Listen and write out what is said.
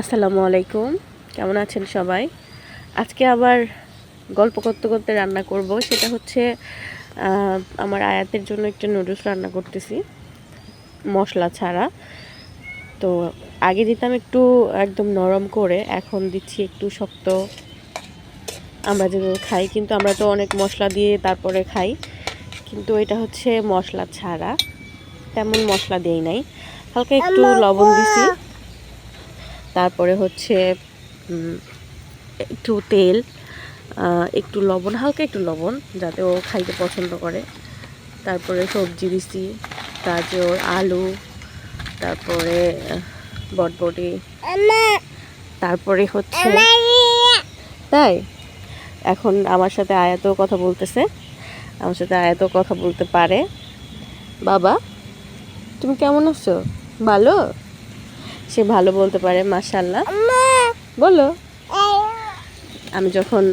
আসসালামু আলাইকুম। কেমন আছেন সবাই? আজকে আবার গল্প করতে করতে রান্না করব। সেটা হচ্ছে আমার আয়াতের জন্য একটা নুডলস রান্না করতেছি মশলা ছাড়া। তো আগে দিতাম একটু একদম নরম করে এখন দিচ্ছি একটু শক্ত। আমরা যেভাবে খাই কিন্তু আমরা তো অনেক মশলা দিয়ে তারপরে খাই। কিন্তু এটা হচ্ছে মশলা ছাড়া। তেমন মশলা দেই নাই। হালকা একটু লবণ দিছি। তারপরে হচ্ছে একটু তেল একটু লবণ হালকা একটু লবণ যাতে ও খাইতে পছন্দ করে। তারপরে সবজি দিছি গাজর আলু তারপরে বটবটি। তারপরে হচ্ছে তাই? এখন আমার সাথে আয়াতও কথা বলতেছে। আমার সাথে আয়াতও কথা বলতে পারে। বাবা তুমি কেমন আছো? ভালো? সে ভালো বলতে পারে মাশাল্লাহ বলো। আমি যখন